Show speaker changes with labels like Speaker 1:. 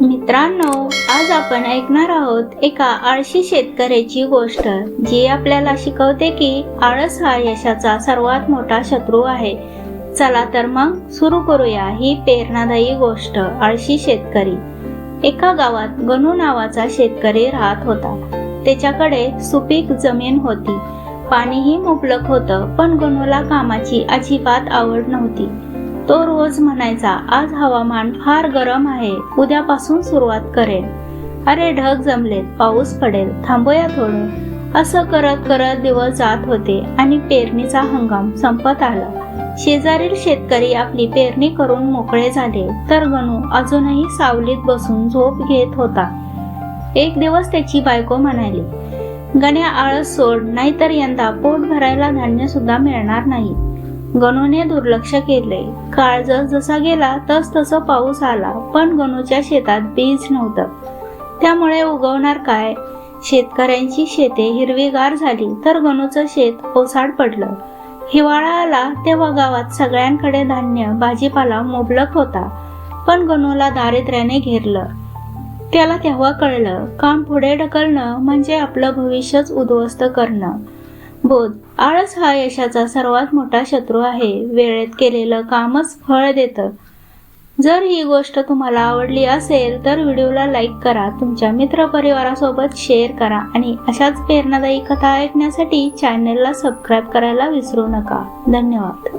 Speaker 1: मित्रांनो आज आपण ऐकणार आहोत एका आळशी शेतकऱ्याची गोष्ट जी आपल्याला शिकवते की आळस हा यशाचा सर्वात मोठा शत्रू आहे. चला तर मग सुरू करूया ही प्रेरणादायी गोष्ट आळशी शेतकरी. एका गावात गणू नावाचा शेतकरी राहत होता. त्याच्याकडे सुपीक जमीन होती. पाणीही मुबलक होतं पण गणूला कामाची अजिबात आवड नव्हती. तो रोज म्हणायचा आज हवामान फार गरम आहे उद्यापासून सुरुवात करेन. अरे ढग जमलेत पाऊस पडेल थांबूया थोडं. असं करत करत दिवस जात होते आणि पेरणीचा हंगाम संपत आला. शेजारील शेतकरी आपली पेरणी करून मोकळे झाले तर गणू अजूनही सावलीत बसून झोप घेत होता. एक दिवस त्याची बायको म्हणाली गण्या आळस सोड नाहीतर यंदा पोट भरायला धान्य सुद्धा मिळणार नाही. गणूने दुर्लक्ष केले. काळ जस जसा गेला तस तसं पाऊस आला पण गणूच्या शेतात बीज नव्हतं. त्यामुळे उगवणार काय? शेतकऱ्यांची शेते हिरवीगार झाली तर गणूचं शेत ओसाड पडलं. हिवाळा आला तेव्हा गावात सगळ्यांकडे धान्य भाजीपाला मुबलक होता. पण गणूला दारिद्र्याने घेरलं. त्याला तेव्हा कळलं काम पुढे ढकलणं म्हणजे आपलं भविष्यच उद्ध्वस्त करणं. बोध. आळस हा यशाचा सर्वात मोठा शत्रू आहे. वेळेत केलेलं कामच फळ देतं. जर ही गोष्ट तुम्हाला आवडली असेल तर व्हिडिओला लाईक करा तुमच्या मित्रपरिवारासोबत शेअर करा आणि अशाच प्रेरणादायी कथा ऐकण्यासाठी चॅनलला सबस्क्राईब करायला विसरू नका. धन्यवाद.